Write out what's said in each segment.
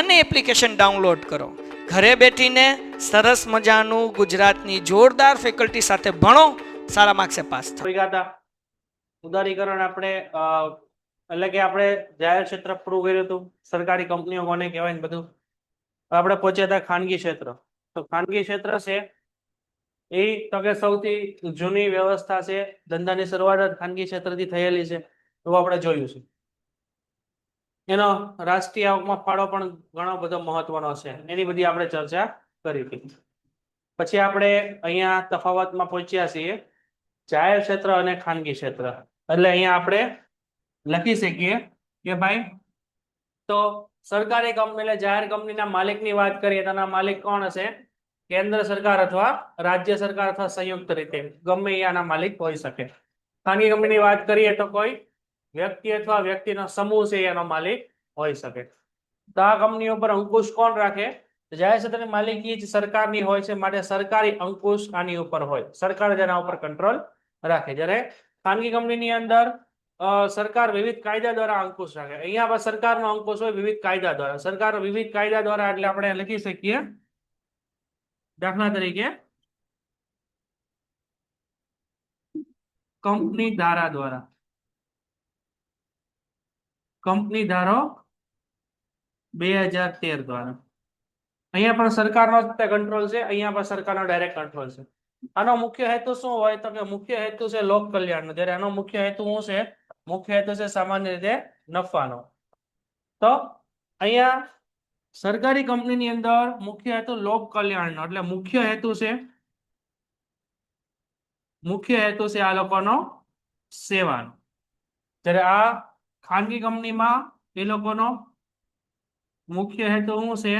અને application download કરો. ઘરે બેઠીને સરસ મજાનું ગુજરાતની જોરદાર ફેકલ્ટી સાથે ભણો, સારા માર્ક્સે પાસ હતા. ઉદારીકરણ આપણે એટલે કે આપણે જાહેર ક્ષેત્ર પૂરું કર્યું હતું. સરકારી કંપનીઓ કોને કહેવાય ને બધું. આપણે પહોંચ્યા હતા ખાનગી ક્ષેત્ર. તો ખાનગી ક્ષેત્ર છે, એ તો કે સૌથી જૂની વ્યવસ્થા છે, ધંધાની શરૂઆત ખાનગી ક્ષેત્રથી થયેલી છે, એવું આપણે જોયું છે. એનો રાષ્ટ્રીય આવકમાં ફાળો પણ ઘણો બધો મહત્વનો છે. એની બધી આપણે ચર્ચા કરી હતી. પછી આપણે અહીંયા તફાવતમાં પહોંચ્યા છીએ. જાહેર ક્ષેત્ર અને ખાનગી ક્ષેત્ર. એટલે અહીંયા આપણે લખી શકીએ કે ભાઈ, તો સરકારી કંપની એટલે જાહેર કંપનીના માલિકની વાત કરીએ તેના માલિક કોણ હશે? કેન્દ્ર સરકાર અથવા રાજ્ય સરકાર અથવા સંયુક્ત રીતે. ગમે આના માલિક હોઈ શકે. ખાનગી કંપનીની વાત કરીએ તો કોઈ વ્યક્તિ અથવા વ્યક્તિનો સમૂહ છે એનો માલિક હોઈ શકે. તો આ કંપનીઓ પર અંકુશ કોણ રાખે? જાહેર ક્ષેત્રની માલિકી જ સરકારની હોય છે માટે સરકારી અંકુશ આની ઉપર હોય. સરકાર જેના ઉપર કંટ્રોલ રાખે. જ્યારે ખાનગી કંપનીની અંદર અ, સરકાર વિવિધ કાયદા દ્વારા અંકુશ રાખે. અહીંયા પણ સરકારનો અંકુશ હોય વિવિધ કાયદા દ્વારા. સરકાર વિવિધ કાયદા દ્વારા એટલે આપણે લખી શકીએ. દાખલા તરીકે કંપની ધારા દ્વારા. કંપની ધારો બે હજાર તેર દ્વારા. અહીંયા પણ સરકારનો કંટ્રોલ છે, અહીંયા પણ સરકારનો ડાયરેક્ટ કંટ્રોલ છે. આનો મુખ્ય હેતુ શું હોય? તો કે મુખ્ય હેતુ છે લોક કલ્યાણનો. જ્યારે આનો મુખ્ય હેતુ શું છે? મુખ્ય હેતુ છે સામાન્ય રીતે નફાનો. તો અહીંયા સરકારી કંપનીની અંદર મુખ્ય હેતુ લોક કલ્યાણનો. એટલે મુખ્ય હેતુ છે, મુખ્ય હેતુ છે આ લોકોનો સેવાનો. જ્યારે આ ખાનગી કંપનીમાં એ લોકોનો મુખ્ય હેતુ શું છે?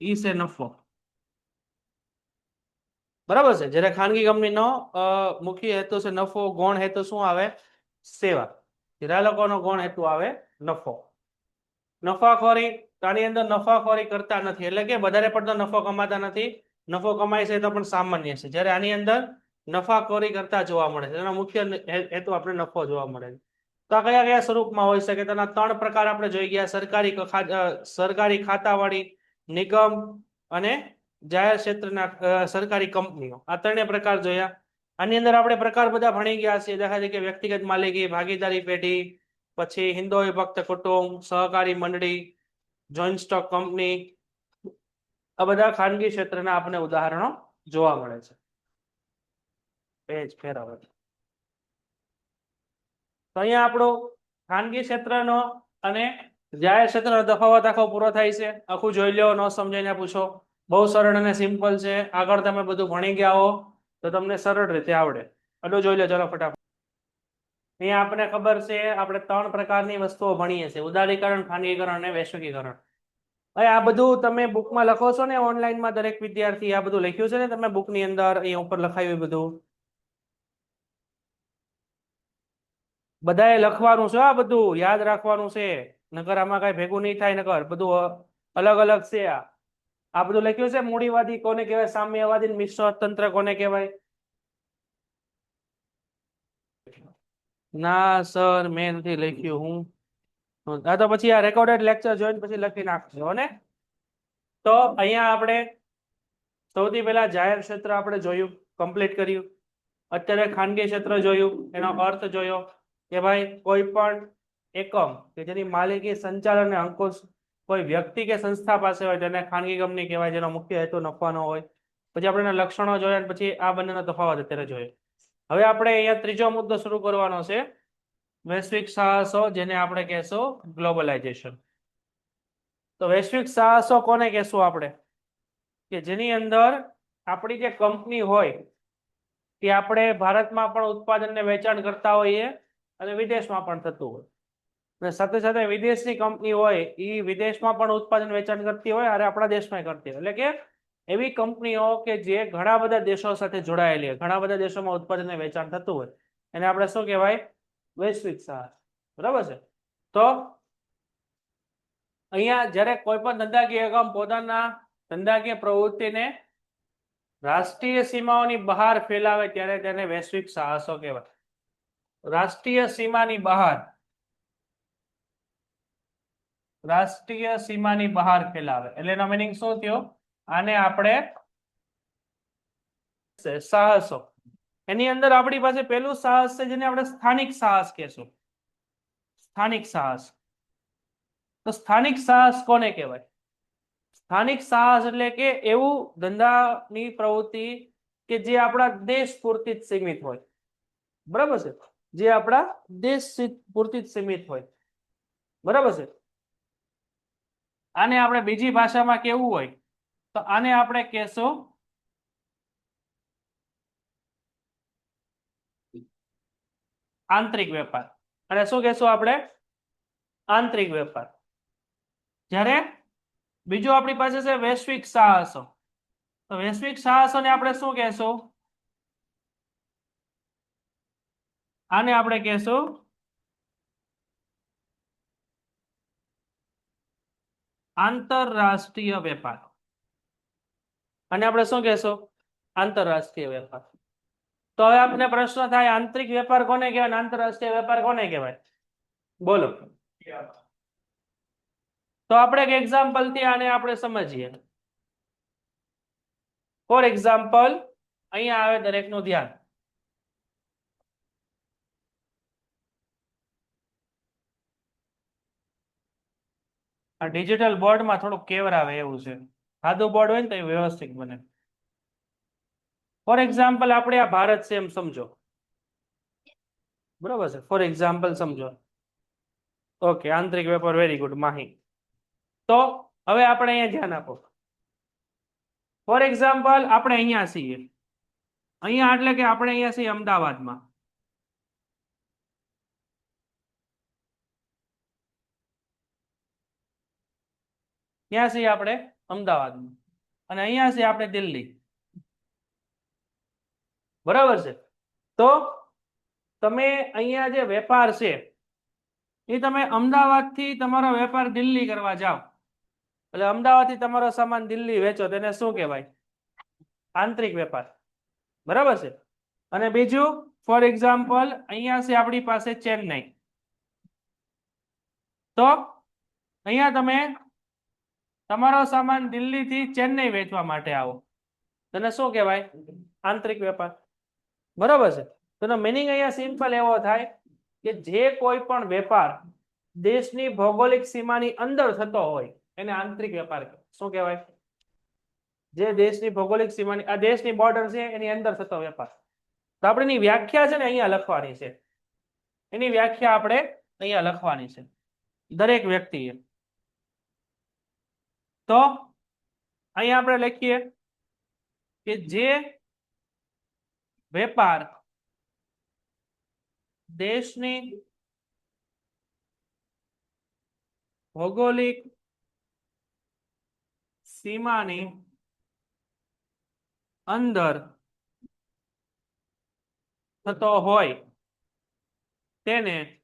ઈ છે નફો. બરાબર છે? જ્યારે ખાનગી કંપનીનો મુખ્ય હેતુ છે નફો, ગૌણ હેતુ શું આવે? સેવા. જ્યારે લોકોનો ગૌણ હેતુ આવે નફો. નફાખોરી, આની અંદર નફાખોરી કરતા નથી. એટલે કે વધારે પડતો નફો કમાતા નથી. નફો કમાય છે તો પણ સામાન્ય છે. જ્યારે આની અંદર નફાખોરી કરતા જોવા મળે છે. એનો મુખ્ય હેતુ આપણે નફો જોવા મળે છે. તો આ કયા કયા સ્વરૂપમાં હોઈ શકે? તેના ત્રણ પ્રકાર આપણે જોઈ ગયા. સરકારી સરકારી ખાતાવાળી, નિગમ અને જાહેર ક્ષેત્રના સરકારી કંપનીઓ. આ ત્રણેય પ્રકાર જોયા. આની અંદર આપણે પ્રકાર બધા ભણી ગયા છીએ. દેખાય છે કે વ્યક્તિગત માલિકી, ભાગીદારી પેઢી, પછી હિન્દુ વિભક્ત કુટુંબ, સહકારી મંડળી જોઈન્ટ સ્ટોક કંપની આ બધા ખાનગી ક્ષેત્રના આપણે ઉદાહરણો જોવા મળે છે. પેજ ફેરવો તો અહીંયા આપણો ખાનગી ક્ષેત્રનો અને જાહેર ક્ષેત્રનો તફાવત આખો પૂરો થાય છે. આખું જોઈ લો ન સમજાઈને પૂછો. બહુ સરળ અને સિમ્પલ છે. આગળ તમે બધું ભણી ગયા હો, તો તમને સરળ રીતે આવડે. એટલું જોઈ લો ચલો ફટાફટ. અહીંયા આપણે ખબર છે, આપણે ત્રણ પ્રકારની વસ્તુઓ ભણીએ છીએ. ઉદારીકરણ, ખાનગીકરણ અને વૈશ્વિકીકરણ. હવે આ બધું તમે બુકમાં લખો છો ને ઓનલાઈનમાં દરેક વિદ્યાર્થી આ બધું લખ્યું છે ને, તમે બુકની અંદર અહીંયા ઉપર લખાયું બધું. બધાએ લખવાનું છે આ બધું યાદ રાખવાનું છે. નકર આમાં કઈ ભેગું નહીં થાય, નકર બધું અલગ અલગ છે આ. આ બધું લખ્યું છે, મૂડીવાદી કોને કહેવાય, સામ્યવાદી મિશ્ર તંત્ર કોને કહેવાય? ના, સર, મેં નથી લખ્યું હું. હા, તો પછી આ રેકોર્ડેડ લેક્ચર જોઈને પછી લખી નાખજો ને? તો અહીંયા આપણે સૌથી પહેલા જાહેર ક્ષેત્ર આપણે જોયું કમ્પ્લીટ કર્યું. અત્યારે ખાનગી ક્ષેત્ર જોયું, એનો અર્થ જોયો. કે ભાઈ કોઈ પણ એકમ કે જેની માલિકી, સંચાલન અને અંકુશ કોઈ વ્યક્તિ કે સંસ્થા પાસે હોય તેને ખાનગી કંપની કહેવાય, જેનો મુખ્ય હેતુ નફાનો હોય, પછી આપણે લક્ષણો જોયા પછી આ બંનેનો તફાવત અત્યારે જોયો. હવે આપણે અહીંયા ત્રીજો મુદ્દો શરૂ કરવાનો છે, વૈશ્વિક સાહસો જેને આપણે કહેશું ગ્લોબલાઇઝેશન. તો વૈશ્વિક સાહસો કોને કહેશું આપણે? કે જેની અંદર આપણી જે કંપની હોય તે આપણે ભારતમાં પણ ઉત્પાદન ને વેચાણ કરતા હોઈએ અને વિદેશમાં પણ થતું હોય. અને સાથે સાથે વિદેશની કંપની હોય, એ વિદેશમાં પણ ઉત્પાદન વેચાણ કરતી હોય, અને આપણા દેશમાં કરતી હોય. એટલે કે એવી કંપનીઓ કે જે ઘણા બધા દેશો સાથે જોડાયેલી હોય, ઘણા બધા દેશોમાં ઉત્પાદન વેચાણ થતું હોય, એને આપણે શું કહેવાય? વૈશ્વિક સાહસ. બરાબર છે? તો અહીંયા જ્યારે કોઈ પણ ધંધાકીય એકમ પોતાના ધંધાકીય પ્રવૃત્તિને રાષ્ટ્રીય સીમાઓની બહાર ફેલાવે, ત્યારે તેને વૈશ્વિક સાહસો કહેવાય. રાષ્ટ્રીય સીમાની બહાર. રાષ્ટ્રીય સીમાની બહાર ફેલાવે. એટલે એનો મિનિંગ શું થયો? આને આપણે સાહસો. એની અંદર આપણી પાસે પેલું સાહસ છે, જેને આપણે સ્થાનિક સાહસ કહેશું. સ્થાનિક સાહસ. તો સ્થાનિક સાહસ કોને કહેવાય? સ્થાનિક સાહસ એટલે કે એવું ધંધાની પ્રવૃત્તિ કે જે આપણા દેશ પૂરતી જ સીમિત હોય. બરાબર છે? જે આપણા દેશ પૂરતી સીમિત હોય. બરાબર છે? આને આપણે બીજી ભાષામાં કેવું હોય? તો આને આપણે કહેશું આંતરિક વેપાર. અને શું કહેશું આપણે? આંતરિક વેપાર. જ્યારે બીજું આપણી પાસે છે વૈશ્વિક સાહસો. તો વૈશ્વિક સાહસોને આપણે શું કહેશું? આને આપણે કહેશું આંતરરાષ્ટ્રીય વેપાર. અને આપણે શું કહેશું? આંતરરાષ્ટ્રીય વેપાર. તો હવે આપણને પ્રશ્ન થાય, આંતરિક વેપાર કોને કહેવાય આંતરરાષ્ટ્રીય વેપાર કોને કહેવાય? બોલો. તો આપણે એક એક્ઝામ્પલ આને આપણે સમજીએ. ફોર એક્ઝામ્પલ અહીંયા આવે દરેકનું ધ્યાન. આ ડિજિટલ બોર્ડમાં થોડુંક કેવર આવે એવું છે. સાદું બોર્ડ હોય ને તો એ વ્યવસ્થિત બને. ફોર એક્ઝામ્પલ આપણે આ ભારત છે એમ સમજો. બરોબર છે? ફોર એક્ઝામ્પલ સમજો. ઓકે આંતરિક વેપાર વેરી ગુડ માહી. તો હવે આપણે અહીંયા ધ્યાન આપો. ફોર એક્ઝામ્પલ આપણે અહીંયા છીએ. અહીંયા એટલે કે આપણે અહીંયા છીએ અમદાવાદમાં. ક્યાં છીએ આપણે અમદાવાદમાં અને અહીંયા છીએ આપણે દિલ્હી. બરાબર છે? તો તમે અહીંયા જે વેપાર છે, એ તમે અમદાવાદથી તમારો વેપાર દિલ્હી કરવા જાઓ. એટલે અમદાવાદથી તમારો સામાન દિલ્હી વેચો, તેને શું કહેવાય? આંતરિક વેપાર. બરાબર છે? અને બીજું ફોર એક્ઝામ્પલ અહીંયા છે આપણી પાસે ચેન્નઈ. તો અહીંયા તમે તમારો સામાન દિલ્હીથી ચેન્નઈ વેચવા માટે આવો. તને શું કહેવાય? આંતરિક વેપાર. બરાબર છે. તેનો મિનિંગ અહીંયા સિમ્પલ એવો થાય કે જે કોઈ પણ વેપાર દેશની ભૌગોલિક સીમાની અંદર થતો હોય, એને આંતરિક વેપાર શું કહેવાય? જે દેશની ભૌગોલિક સીમાની, આ દેશની બોર્ડર છે, એની અંદર થતો વેપાર. તો આપણે એની વ્યાખ્યા છે ને અહીંયા લખવાની છે. એની વ્યાખ્યા આપણે અહીંયા લખવાની છે. દરેક વ્યક્તિએ તો અહીંયા આપણે લખીએ કે જે વેપાર દેશની ભૌગોલિક સીમાની અંદર થતો હોય તેને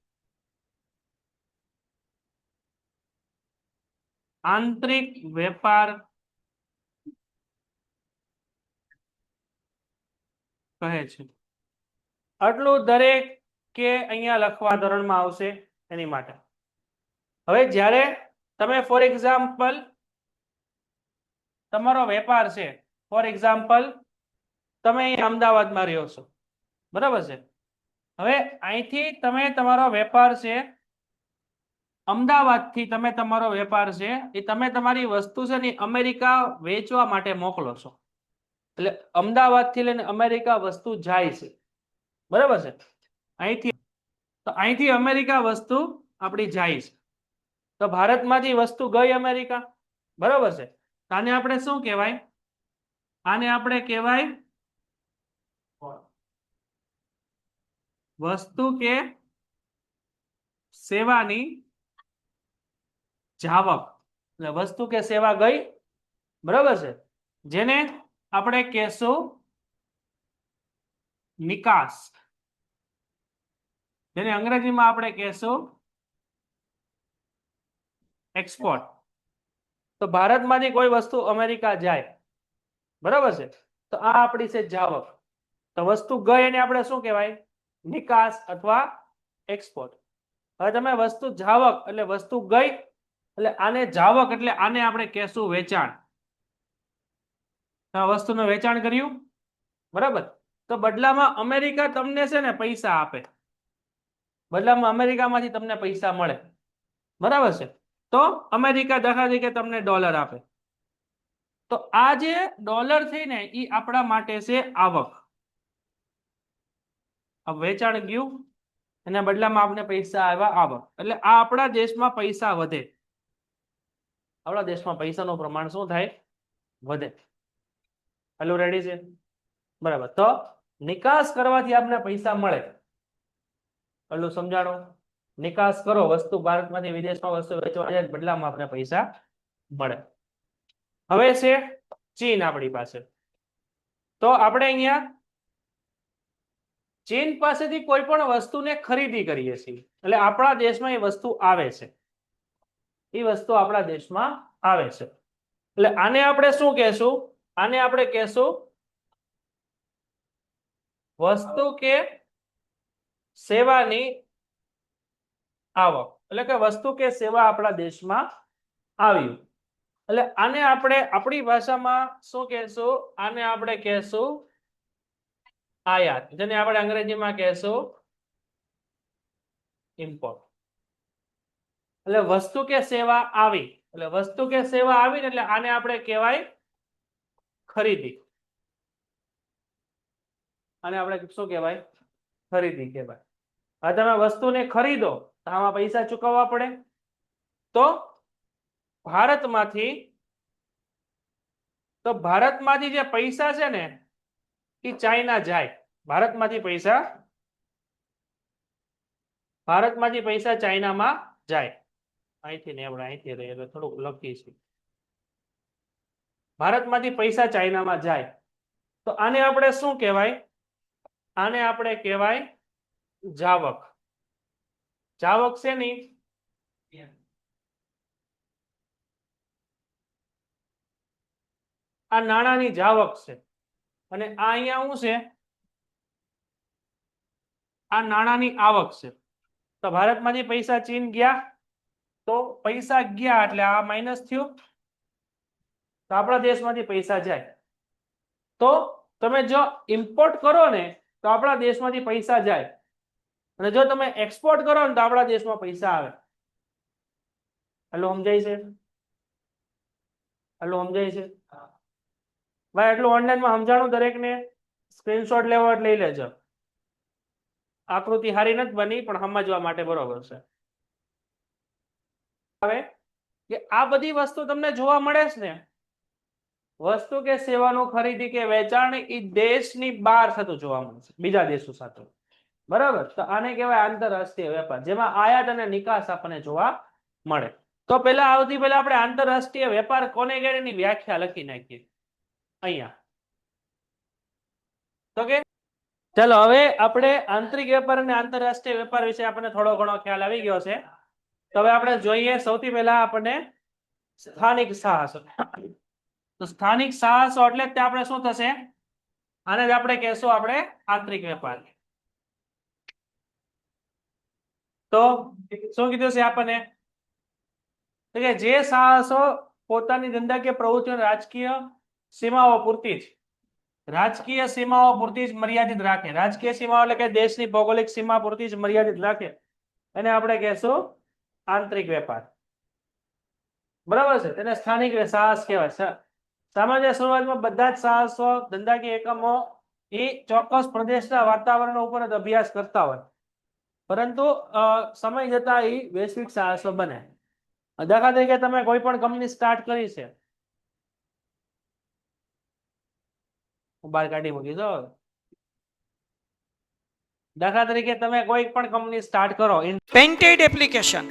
આંતરિક વેપાર કહે છે. આટલું દરેક કે અહીંયા લખવા ધોરણમાં આવશે એની માટે. હવે જ્યારે તમે ફોર એક્ઝામ્પલ તમારો વેપાર છે ફોર એક્ઝામ્પલ તમે અમદાવાદમાં રહ્યો છો. બરાબર છે? હવે અહીંથી તમે તમારો વેપાર છે અમદાવાદથી તમે તમારો વેપાર છે, એ તમે તમારી વસ્તુ છે ને અમેરિકા વેચવા માટે મોકલો છો. એટલે અમદાવાદથી લઈને અમેરિકા વસ્તુ જાય છે. બરાબર છે? અહીંથી, તો અહીંથી અમેરિકા વસ્તુ આપણી જાય છે. તો ભારતમાંથી વસ્તુ ગઈ અમેરિકા, બરાબર છે? આને આપણે શું કહેવાય? આને આપણે કહેવાય વસ્તુ કે સેવાની જાવક. એટલે વસ્તુ કે સેવા ગઈ, બરાબર છે? જેને આપણે કહેશું નિકાસ. જેને અંગ્રેજીમાં આપણે કહેશું એક્સપોર્ટ તો ભારતમાંથી કોઈ વસ્તુ અમેરિકા જાય, બરાબર છે? તો આ આપણી છે જાવક. તો વસ્તુ ગઈ એને આપણે શું કહેવાય? નિકાસ અથવા એક્સપોર્ટ હવે તમે વસ્તુ જાવક એટલે વસ્તુ ગઈ એટલે આને જાવક એટલે આને આપણે કહેશું વેચાણ. આ વસ્તુનું વેચાણ કર્યું? બરાબર. તો બદલામાં અમેરિકા તમને છે ને પૈસા આપે. બદલામાં અમેરિકામાંથી તમને પૈસા મળે. બરાબર છે. તો અમેરિકા દાખલા તરીકે તમને ડોલર આપે. તો આ જે ડોલર થઈ ને એ આપણા માટે છે આવક. વેચાણ ગયું. એના બદલામાં આપણે પૈસા આવ્યા આવક. એટલે આ આપણા દેશમાં પૈસા વધે. આપણા દેશમાં પૈસાનું પ્રમાણ શું થાય? વધે. હેલો રેડી છે? બરાબર. તો નિકાસ કરવાથી આપણે પૈસા મળે. પેલું સમજાણો? નિકાસ કરો, વસ્તુ ભારતમાંથી વિદેશમાં વસ્તુ વેચવા જાય, બદલામાં આપણે પૈસા મળે. હવે છે ચીન આપણી પાસે. તો આપણે અહીંયા ચીન પાસેથી કોઈ પણ વસ્તુને ખરીદી કરીએ છીએ. એટલે આપણા દેશમાં એ વસ્તુ આવે છે. એ વસ્તુ આપણા દેશમાં આવે છે. એટલે આને આપણે શું કહેશું? આને આપણે કહેશું વસ્તુ કે સેવાની આવક. એટલે કે વસ્તુ કે સેવા આપણા દેશમાં આવ્યું એટલે આને આપણે આપણી ભાષામાં શું કહેશું? આને આપણે કહેશું આયાત, જેને આપણે અંગ્રેજીમાં કહેશું ઇમ્પોર્ટ એટલે વસ્તુ કે સેવા આવી. એટલે વસ્તુ કે સેવા આવી એટલે આને આપણે કહેવાય ખરીદી. આને આપણે શું કહેવાય? ખરીદી કહેવાય. હવે તમે વસ્તુને ખરીદો તો આમાં પૈસા ચૂકવવા પડે. તો ભારતમાંથી તો ભારતમાંથી જે પૈસા છે ને, એ ચાઇના જાય. ભારતમાંથી પૈસા ભારતમાંથી પૈસા ચાઇનામાં જાય. અહીંથી ને આપણે અહીંથી રહીએ એટલે થોડુંક લખી છે. ભારતમાંથી પૈસા ચાઇનામાં જાય. તો આને આપણે શું કહેવાય? આને આપણે કહેવાય જાવક. જાવક છે ની આ નાણાની જાવક છે. અને આ અહીંયા શું છે? આ નાણાની આવક છે. તો ભારતમાંથી પૈસા ચીન ગયા? તો પૈસા ગયા એટલે આ માઇનસ થયું. તો આપણા દેશમાંથી પૈસા જાય. તો તમે જો ઇમ્પોર્ટ કરો ને, તો આપણા દેશમાંથી પૈસા જાય. અને જો તમે એક્સપોર્ટ કરો ને, તો આપણા દેશમાં પૈસા આવે. હેલો સમજાય છે? હેલો સમજાય છે? ભાઈ એટલું ઓનલાઈનમાં સમજાણું દરેકને? સ્ક્રીનશોટ લેવો એટલે લઈ લેજો. આકૃતિ સારી નથી બની, પણ સમજવા માટે બરોબર છે. હવે કે આ બધી વસ્તુ તમને જોવા મળે છે ને? વસ્તુ કે સેવાનું ખરીદી કે વેચાણ એ દેશની બહાર થતું જોવા મળશે બીજા દેશો સાથે. બરાબર? તો આને કહેવાય આંતરરાષ્ટ્રીય વેપાર, જેમાં આયાત અને નિકાસ આપણને જોવા મળે. તો પેલા આવતી પહેલા આપણે આંતરરાષ્ટ્રીય વેપાર કોને કહે એની વ્યાખ્યા લખી નાખીએ? અહીંયા. તો કે ચાલો, હવે આપણે આંતરિક વેપાર અને આંતરરાષ્ટ્રીય વેપાર વિશે આપણને થોડો ઘણો ખ્યાલ આવી ગયો છે. તો હવે આપણે જોઈએ સૌથી પહેલા આપણને સ્થાનિક સાહસો. તો સ્થાનિક સાહસો એટલે તે આપણે શું થશે? આને આપણે કહેશું આપણે આંતરિક વેપાર. તો શું કીધું છે આપણને? તો કે જે સાહસો પોતાની ધંધાકીય પ્રવૃત્તિઓ રાજકીય સીમાઓ પૂરતી જ, રાજકીય સીમાઓ પૂરતી જ મર્યાદિત રાખે. રાજકીય સીમાઓ એટલે કે દેશની ભૌગોલિક સીમા પૂરતી જ મર્યાદિત રાખે. એને આપણે કહેશું આંતરિક વેપાર. બરાબર છે? તેને સ્થાનિક સાહસ કહેવાય. સામાન્ય શરૂઆતમાં બધા જ સાહસો, ધંધાકીય એકમો એ ચોક્કસ પ્રદેશના વાતાવરણ ઉપર અભ્યાસ કરતા હોય. પરંતુ સમય જતા એ વૈશ્વિક સાહસો બને. દાખલા તરીકે તમે કોઈ પણ કંપની સ્ટાર્ટ કરી છે. બહાર કાઢી મૂકી દો દાખલા તરીકે તમે કોઈ પણ કંપની સ્ટાર્ટ કરો પેન્ટેડ એપ્લિકેશન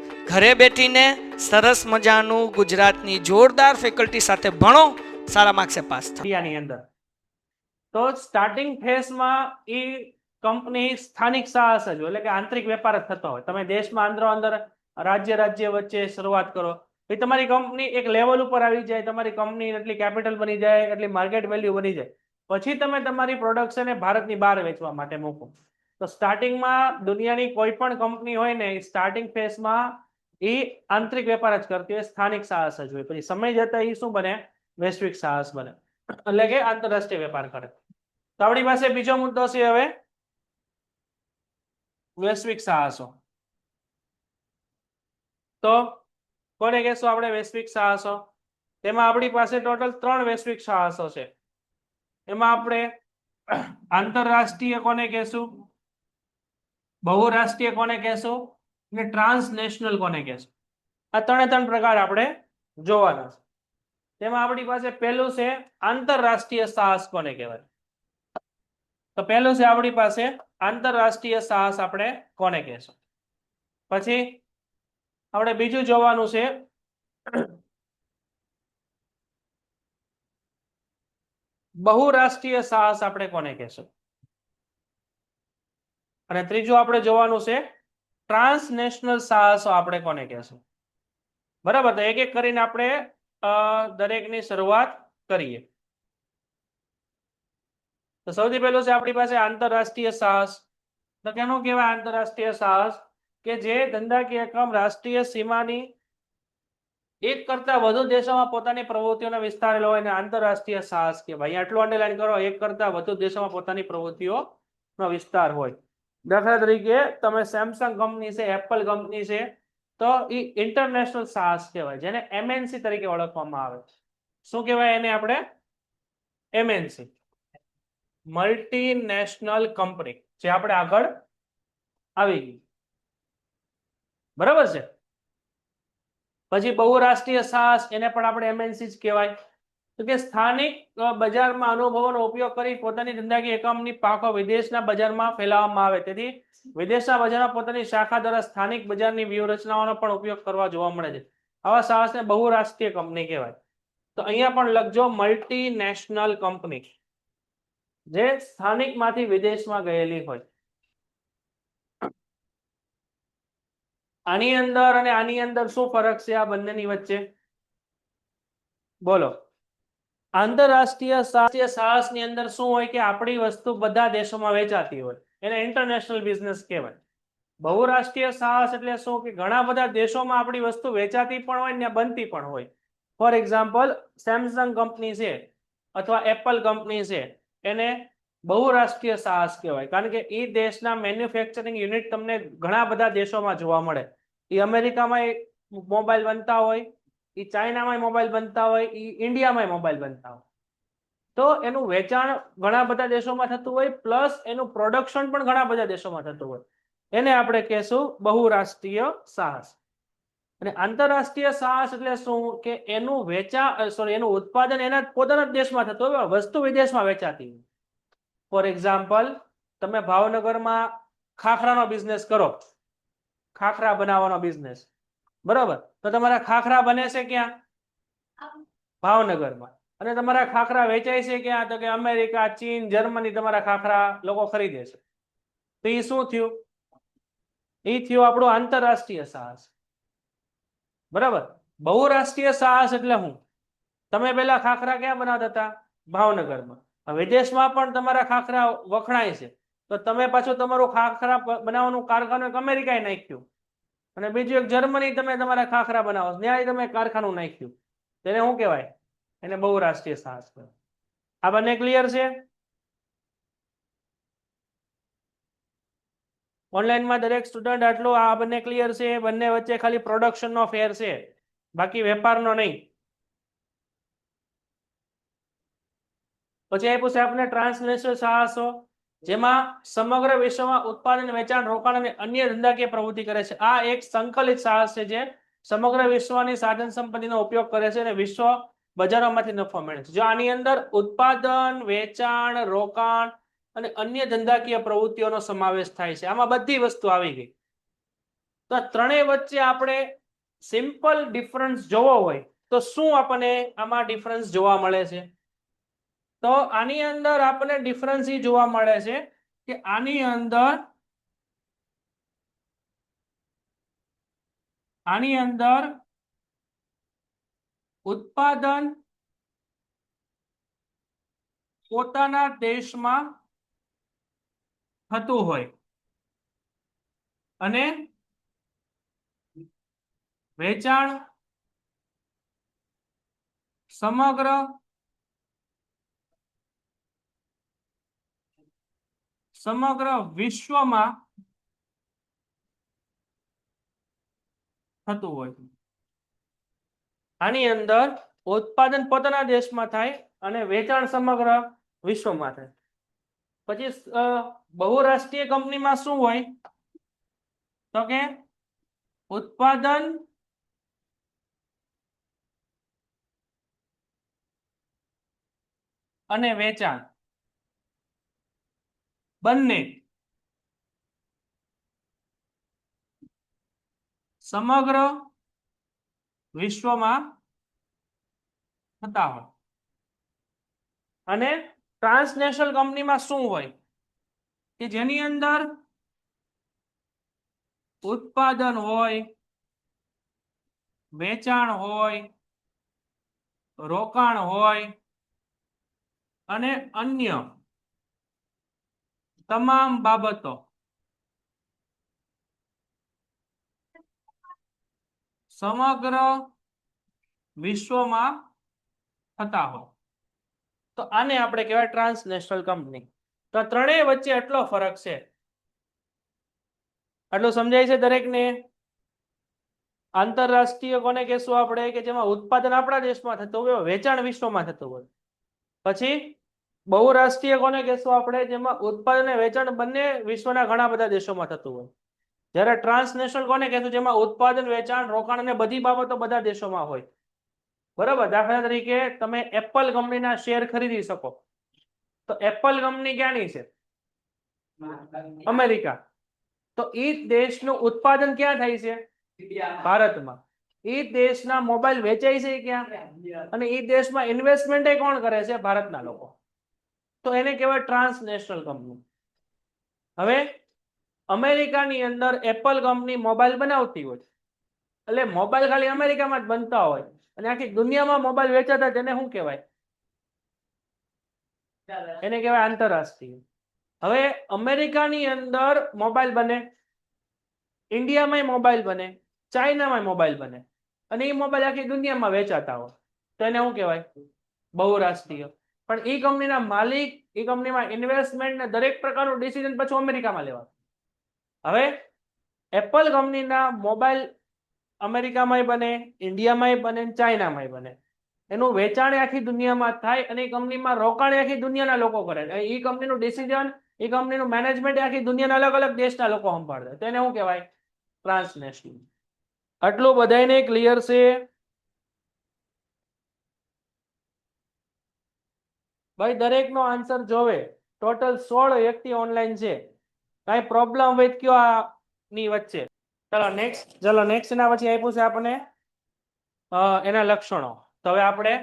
ઘરે બેઠીને સરસ મજાનું ગુજરાતની જોરદાર ફેકલ્ટી સાથે ભણો, સારા માર્ક્સે પાસ થયાની અંદર. તો સ્ટાર્ટિંગ ફેઝમાં એ કંપની સ્થાનિક સાહસ જ એટલે કે આંતરિક વેપાર જ થતો હોય. તમે દેશમાં અંદરો અંદર રાજ્ય રાજ્ય વચ્ચે શરૂઆત કરો. એ તમારી કંપની એક લેવલ ઉપર આવી જાય, તમારી કંપની એટલી કેપિટલ બની જાય, એટલી માર્કેટ વેલ્યુ બની જાય. પછી તમે તમારી પ્રોડક્ટ્સને ભારતની બહાર વેચવા માટે મૂકો. તો સ્ટાર્ટિંગમાં દુનિયાની કોઈ પણ કંપની હોય ને સ્ટાર્ટિંગ ફેઝમાં એ આંતરિક વેપાર જ કરતી હોય, સ્થાનિક સાહસ જ હોય. પછી સમય જતા એ શું બને? વૈશ્વિક સાહસ બને. એટલે કે આંતરરાષ્ટ્રીય વેપાર કરે. તો આપણી પાસે બીજો મુદ્દો છે હવે. વૈશ્વિક સાહસો. તો કોને કહેશું આપણે વૈશ્વિક સાહસો? તેમાં આપણી પાસે ટોટલ ત્રણ વૈશ્વિક સાહસો છે. એમાં આપણે આંતરરાષ્ટ્રીય કોને કહેશું? બહુરાષ્ટ્રીય કોને કહેશું? અને ટ્રાન્સનેશનલ કોને કહેશું આ ત્રણે ત્રણ પ્રકાર આપણે જોવાના છે. તેમાં આપણી પાસે પહેલું છે આંતરરાષ્ટ્રીય સાહસ કોને કહેવાય? તો પહેલું છે આપણી પાસે આંતરરાષ્ટ્રીય સાહસ આપણે કોને કહેશું પછી આપણે બીજું જોવાનું છે બહુરાષ્ટ્રીય સાહસ આપણે કોને કહેશું અને ત્રીજું આપણે જોવાનું છે ટ્રાન્સનેશનલ સાહસો આપણે કોને કહેશું? બરાબર, તો એક એક કરીને આપણે દરેકની શરૂઆત કરીએ. તો સૌથી પહેલું છે આપણી પાસે આંતરરાષ્ટ્રીય સાહસ. તો કેનું કહેવાય આંતરરાષ્ટ્રીય સાહસ? કે જે ધંધાકીય એકમ રાષ્ટ્રીય સીમાની એક કરતા વધુ દેશોમાં પોતાની પ્રવૃત્તિઓને વિસ્તારેલો હોય અને આંતરરાષ્ટ્રીય સાહસ કહેવાય ભાઈ આટલું અંડરલાઈન કરો, એક કરતા વધુ દેશોમાં પોતાની પ્રવૃત્તિઓનો વિસ્તાર હોય. દાખલા તરીકે તમે સેમસંગ કંપની છે એપલ કંપની છે, તો એ ઇન્ટરનેશનલ સાહસ કહેવાય, જેને એમએનસી તરીકે ઓળખવામાં આવે છે. શું કહેવાય એને આપણે? એમએનસી મલ્ટીનેશનલ કંપની જે આપણે આગળ આવી ગઈ બરાબર છે? પછી બહુરાષ્ટ્રીય સાહસ એને પણ આપણે એમએનસી જ કહેવાય. તો કે સ્થાનિક બજારમાં અનુભવોનો ઉપયોગ કરી પોતાની ધંધાકીય એકમની પાકો વિદેશના બજારમાં ફેલાવવામાં આવે. તેથી વિદેશના બજારમાં પોતાની શાખા દ્વારા સ્થાનિક બજારની વ્યૂહરચનાઓનો પણ ઉપયોગ કરવા જોવા મળે છે. આવા સાહસને બહુરાષ્ટ્રીય કંપની કહેવાય. તો અહીંયા પણ લખજો મલ્ટીનેશનલ કંપની જે સ્થાનિકમાંથી વિદેશમાં ગયેલી હોય. આની અંદર અને આની અંદર શું ફરક છે આ બંનેની વચ્ચે? બોલો. આંતરરાષ્ટ્રીય રાષ્ટ્રીય સાહસની અંદર શું હોય કે આપણી વસ્તુ બધા દેશોમાં વેચાતી હોય? એને ઇન્ટરનેશનલ બિઝનેસ કહેવાય. બહુરાષ્ટ્રીય સાહસ એટલે શું કે ઘણા બધા દેશોમાં આપણી વસ્તુ વેચાતી પણ હોય ને બનતી પણ હોય. ફોર એક્ઝામ્પલ સેમસંગ કંપની છે અથવા એપલ કંપની છે એને બહુરાષ્ટ્રીય સાહસ કહેવાય. કારણ કે એ દેશના મેન્યુફેક્ચરિંગ યુનિટ તમને ઘણા બધા દેશોમાં જોવા મળે. એ અમેરિકામાં મોબાઈલ બનતા હોય એ ચાઇનામાં મોબાઈલ બનતા હોય એ ઇન્ડિયામાં મોબાઈલ બનતા હોય. તો એનું વેચાણ ઘણા બધા દેશોમાં થતું હોય, પ્લસ એનું પ્રોડક્શન પણ ઘણા બધા દેશોમાં થતું હોય. એને આપણે કહેશું બહુરાષ્ટ્રીય સાહસ. અને આંતરરાષ્ટ્રીય સાહસ એટલે શું? કે એનું વેચાણ સોરી એનું ઉત્પાદન એના પોતાના જ દેશમાં થતું હોય વસ્તુ વિદેશમાં વેચાતી હોય. ફોર એક્ઝામ્પલ તમે ભાવનગરમાં ખાખરાનો બિઝનેસ કરો. ખાખરા બનાવવાનો બિઝનેસ બરોબર? તો તમારા ખાખરા બને છે ક્યાં? ભાવનગરમાં. અને તમારા ખાખરા વેચાય છે ક્યાં? તો કે અમેરિકા ચીન જર્મની તમારા ખાખરા લોકો ખરીદે છે. તો એ શું થયું? એ થયું આપણું આંતરરાષ્ટ્રીય સાહસ. બરાબર? બહુરાષ્ટ્રીય સાહસ એટલે હું? તમે પેલા ખાખરા ક્યાં બનાવતા હતા? ભાવનગરમાં. વિદેશમાં પણ તમારા ખાખરા વખણાય છે. તો તમે પાછું તમારું ખાખરા બનાવવાનું કારખાનું અમેરિકાએ નાખ્યું. અને બીજું એક જર્મની તમે તમારા ખાખરા બનાવો. ત્યાં તમે કારખાનું નાખ્યું. તેને શું કહેવાય? એને બહુરાષ્ટ્રીય સાહસ કહેવાય. આ બંને ક્લિયર છે? ઓનલાઈનમાં દરેક સ્ટુડન્ટ આટલું આ બંને ક્લિયર છે? બંને વચ્ચે ખાલી પ્રોડક્શન નો ફેર છે. બાકી વેપારનો નહીં. પછી આપ્યું છે આપણે ટ્રાન્સનેશનલ સાહસો. જેમાં સમગ્ર વિશ્વમાં ઉત્પાદન, વેચાણ, રોકાણ અને અન્ય ધંધાકીય પ્રવૃત્તિ કરે છે. આ એક સંકલિત સાહસ છે જે સમગ્ર વિશ્વની સાધન સંપત્તિનો ઉપયોગ કરે છે અને વિશ્વ બજારોમાંથી નફો મેળવે છે. જો આની અંદર ઉત્પાદન, વેચાણ, રોકાણ અને અન્ય ધંધાકીય પ્રવૃત્તિઓનો સમાવેશ થાય છે. આમાં બધી વસ્તુ આવી ગઈ. તો ત્રણેય વચ્ચે આપણે સિમ્પલ ડિફરન્સ જોવો હોય તો શું આપણને આમાં ડિફરન્સ જોવા મળે છે? તો આની અંદર આપણને ડિફરન્સ એ જોવા મળે છે કે આની અંદર આની અંદર ઉત્પાદન પોતાના દેશમાં થતું હોય અને વેચાણ સમગ્ર સમગ્ર વિશ્વમાં થતું હોય આની અંદર ઉત્પાદન પોતાના દેશમાં થાય અને વેચાણ સમગ્ર વિશ્વમાં થાય. પછી બહુરાષ્ટ્રીય કંપનીમાં શું હોય? તો કે ઉત્પાદન અને વેચાણ. બંને સમગ્ર વિશ્વમાં થતા હોય. અને ટ્રાન્સનેશનલ કંપનીમાં શું હોય? કે જેની અંદર ઉત્પાદન હોય, વેચાણ હોય, રોકાણ હોય અને અન્ય તમામ બાબતો. સમગ્ર વિશ્વમાં થતા હોય. તો આને આપણે કહેવાય ટ્રાન્સનેશનલ કંપની. તો ત્રણેય વચ્ચે એટલો ફરક છે. આટલું સમજાય છે દરેકને? આંતરરાષ્ટ્રીય કોને કહેશું આપણે? કે જેમાં ઉત્પાદન આપણા દેશમાં થતું હોય, વેચાણ વિશ્વમાં થતું હોય. પછી બહુરાષ્ટ્રીય કોને કહેશું આપણે? જેમાં ઉત્પાદન અને વેચાણ બંને વિશ્વના ઘણા બધા દેશોમાં થતું હોય. જ્યારે ટ્રાન્સનેશનલ કોને કહેશું? જેમાં ઉત્પાદન, વેચાણ, રોકાણ અને બધી બાબતો બધા દેશોમાં હોય. બરાબર? દાખલા તરીકે તમે એપલ કંપનીના શેર ખરીદી શકો. તો એપલ કંપની ક્યાંની છે? અમેરિકા. તો એ દેશનું ઉત્પાદન ક્યાં થાય છે? ભારતમાં. એ દેશના મોબાઈલ વેચાય છે ક્યાં? અને એ દેશમાં ઇન્વેસ્ટમેન્ટ કોણ કરે છે? ભારતના લોકો. તો એને કહેવાય ટ્રાન્સનેશનલ કંપની. હવે અમેરિકાની અંદર એપલ કંપની મોબાઈલ બનાવતી હોય. એટલે મોબાઈલ ખાલી અમેરિકામાં જ બનતા હોય. અને આખી દુનિયામાં મોબાઈલ વેચાતા તેને શું કહેવાય? એને કહેવાય આંતરરાષ્ટ્રીય. હવે અમેરિકાની અંદર મોબાઈલ બને ઇન્ડિયામાં મોબાઈલ બને ચાઇનામાં મોબાઈલ બને. અને એ મોબાઈલ આખી દુનિયામાં વેચાતા હોય. તો એને શું કહેવાય? બહુરાષ્ટ્રીય. પણ એ કંપનીના માલિક એ કંપનીમાં ઇન્વેસ્ટમેન્ટ ને દરેક પ્રકારનું ડિસિઝન પછી અમેરિકામાં લેવા. હવે એપલ કંપનીના મોબાઈલ અમેરિકામાંય બને ઇન્ડિયામાંય બને ચાઇનામાંય બને. એનું વેચાણ આખી દુનિયામાં થાય અને એ કંપનીમાં રોકાણ આખી દુનિયાના લોકો કરે. એ કંપનીનું ડિસિઝન એ કંપનીનું મેનેજમેન્ટ આખી દુનિયાના અલગ અલગ દેશના લોકો સંભાળે. તેને શું કહેવાય? ટ્રાન્સનેશનલ આટલું બધાને ક્લિયર છે. ભાઈ, દરેકનો આન્સર જોવે. ટોટલ સોળ વ્યક્તિ ઓનલાઈન છે. કાંઈ પ્રોબ્લેમ હોય કયો આ ની વચ્ચે? ચલો નેક્સ્ટ ચલો નેક્સ્ટ એના પછી આપ્યું છે આપણને એના લક્ષણો. તો હવે આપણે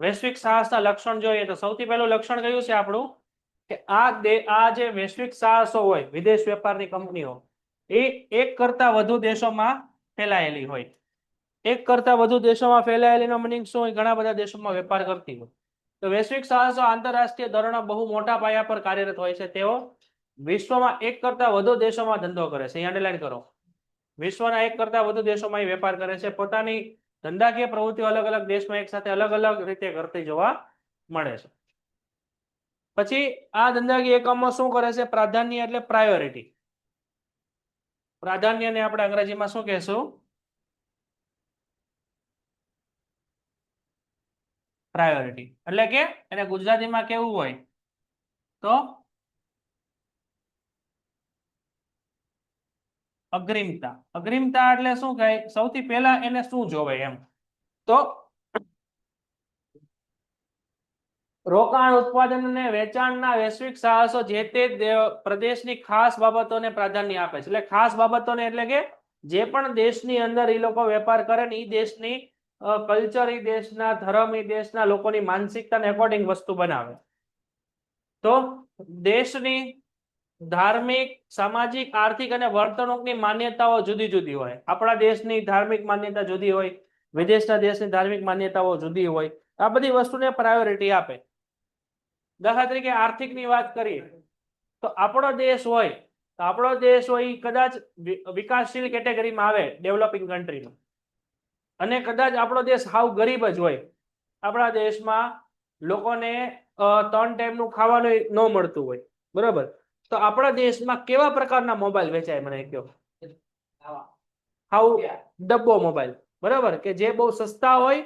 વૈશ્વિક સાહસના લક્ષણ જોઈએ તો સૌથી પહેલું લક્ષણ કયું છે આપણું? કે આ આ જે વૈશ્વિક સાહસો હોય, વિદેશ વેપારની કંપનીઓ, એ એક કરતા વધુ દેશોમાં ફેલાયેલી હોય. એક કરતા વધુ દેશોમાં ફેલાયેલીનો મિનિંગ શું હોય? ઘણા બધા દેશોમાં વેપાર કરતી હોય. તો વૈશ્વિક સાહસો આંતરરાષ્ટ્રીય ધોરણો બહુ મોટા પાયા પર કાર્યરત હોય છે. તેઓ વિશ્વમાં એક કરતા વધુ દેશોમાં ધંધો કરે છે. અંડરલાઈન કરો. વિશ્વના એક કરતા વધુ દેશોમાં વેપાર કરે છે. પોતાની ધંધાકીય પ્રવૃત્તિઓ અલગ અલગ દેશમાં એક સાથે અલગ અલગ રીતે કરતી જોવા મળે છે. પછી આ ધંધાકીય એકમો શું કરે છે? પ્રાધાન્ય એટલે પ્રાયોરિટી પ્રાધાન્યને આપણે અંગ્રેજીમાં શું કહેશું? પ્રાયોરિટી એટલે કે એને ગુજરાતીમાં કેવું હોય? તો અગ્રિમતા. અગ્રિમતા એટલે શું કહે સૌથી પહેલા એને શું જોવે એમ? તો રોકાણ ઉત્પાદન અને વેચાણના વૈશ્વિક સાહસો જે તે પ્રદેશની ખાસ બાબતોને પ્રાધાન્ય આપે છે. એટલે ખાસ બાબતોને એટલે કે જે પણ દેશની અંદર એ લોકો વેપાર કરે ને એ દેશની કલ્ચર એ દેશના, ધર્મ એ દેશના લોકોની માનસિકતાને એકોર્ડિંગ વસ્તુ બનાવે. તો દેશની ધાર્મિક, સામાજિક, આર્થિક અને વર્તણૂકની માન્યતાઓ જુદી જુદી હોય. આપણા દેશની ધાર્મિક માન્યતા જુદી હોય, વિદેશના દેશની ધાર્મિક માન્યતાઓ જુદી હોય. આ બધી વસ્તુને પ્રાયોરિટી આપે. દાખલા તરીકે આર્થિકની વાત કરીએ, તો આપણો દેશ હોય, તો આપણો દેશ હોય કદાચ વિકાસશીલ કેટેગરીમાં આવે ડેવલપિંગ કન્ટ્રીમાં અને કદાચ આપણો દેશ હાવ ગરીબ જ હોય. આપણા દેશમાં લોકોને ત્રણ ટાઈમનું ખાવાનું ન મળતું હોય. બરાબર? તો આપણા દેશમાં કેવા પ્રકારના મોબાઈલ વેચાય મને કહો હાવ ડબ્બો મોબાઈલ. બરાબર? કે જે બહુ સસ્તા હોય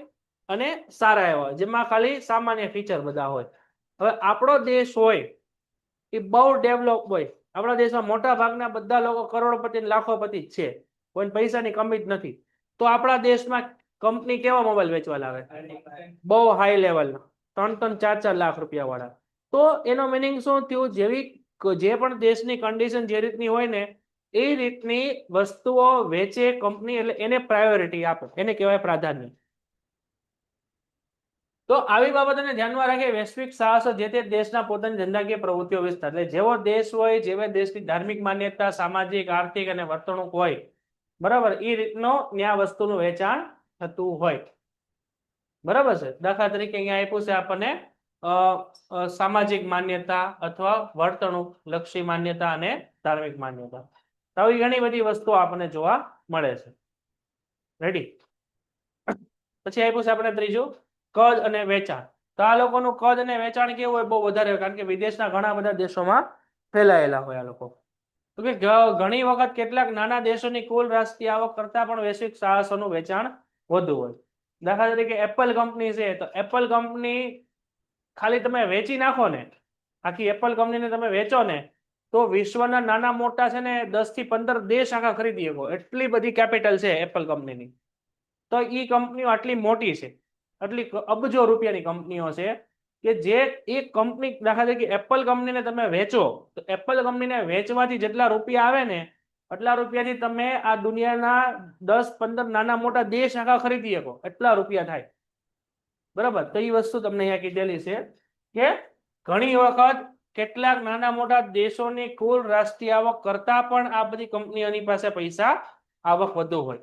અને સારા એવા જેમાં ખાલી સામાન્ય ફીચર બધા હોય. હવે આપણો દેશ હોય એ બહુ ડેવલપ હોય. આપણા દેશમાં મોટા ભાગના બધા લોકો કરોડપતિ લાખોપતિ જ છે. કોઈ પૈસાની કમી જ નથી. તો આપણા દેશમાં કંપની કેવા મોબાઈલ વેચવા લાવે? બહુ હાઈ લેવલના ત્રણ ત્રણ ચાર ચાર લાખ રૂપિયા વાળા. તો એનો મિનિંગ શું થયું? જેવી જે પણ દેશની કન્ડિશન જે રીતની હોય ને, એ રીતની વસ્તુઓ વેચે કંપની એટલે એને પ્રાયોરિટી આપે. એને કહેવાય પ્રાધાન્ય. તો આવી બાબતોને ધ્યાનમાં રાખી વૈશ્વિક સાહસો જે તે દેશના પોતાની ધંધાકીય પ્રવૃત્તિઓ વિસ્તાર. એટલે જેવો દેશ હોય, જેવા દેશની ધાર્મિક માન્યતા, સામાજિક, આર્થિક અને વર્તણૂક હોય બરાબર? એ રીતનો ન્યા વસ્તુનું વેચાણ થતું હોય. બરાબર છે? દાખલા તરીકે અહીંયા આપ્યું છે આપણને સામાજિક માન્યતા અથવા વર્તણૂક લક્ષી માન્યતા અને ધાર્મિક માન્યતા. તો આવી ઘણી બધી વસ્તુઓ આપણને જોવા મળે છે. રેડી પછી આપ્યું છે આપણે ત્રીજું, કદ અને વેચાણ. તો આ લોકોનું કદ અને વેચાણ કેવું હોય? બહુ વધારે, કારણ કે વિદેશના ઘણા બધા દેશોમાં ફેલાયેલા હોય આ લોકો. તો કે ઘણી વખત કેટલાક નાના દેશોની કુલ રાષ્ટ્રીય આવક કરતા પણ વૈશ્વિક સાહસોનું વેચાણ વધુ હોય. દાખલા તરીકે એપલ કંપની છે, તો એપલ કંપની ખાલી તમે વેચી નાખો ને, આખી એપલ કંપનીને તમે વેચો ને, તો વિશ્વના નાના મોટા છે ને દસથી પંદર દેશ આખા ખરીદી શકો. એટલી બધી કેપિટલ છે એપલ કંપનીની. તો એ કંપનીઓ આટલી મોટી છે. આટલી અબજો રૂપિયાની કંપનીઓ છે. કે જે એક કંપની દાખલા તરીકે એપલ કંપનીને તમે વેચો, તો એપલ કંપનીને વેચવાથી જેટલા રૂપિયા આવે ને, એટલા રૂપિયાથી તમે આ દુનિયાના દસ, પંદર નાના મોટા દેશ આખા ખરીદી શકો. એટલા રૂપિયા થાય. બરાબર? તો એ વસ્તુ તમને અહીંયા કીધેલી છે કે ઘણી વખત કેટલાક નાના મોટા દેશોની કુલ રાષ્ટ્રીય આવક કરતા પણ આ બધી કંપનીઓની પાસે પૈસા આવક વધુ હોય.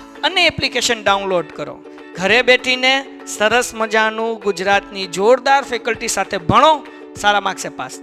અને એપ્લિકેશન ડાઉનલોડ કરો. ઘરે બેઠીને સરસ મજાનું ગુજરાતની જોરદાર ફેકલ્ટી સાથે ભણો, સારા માર્ક્સે પાસ થાઓ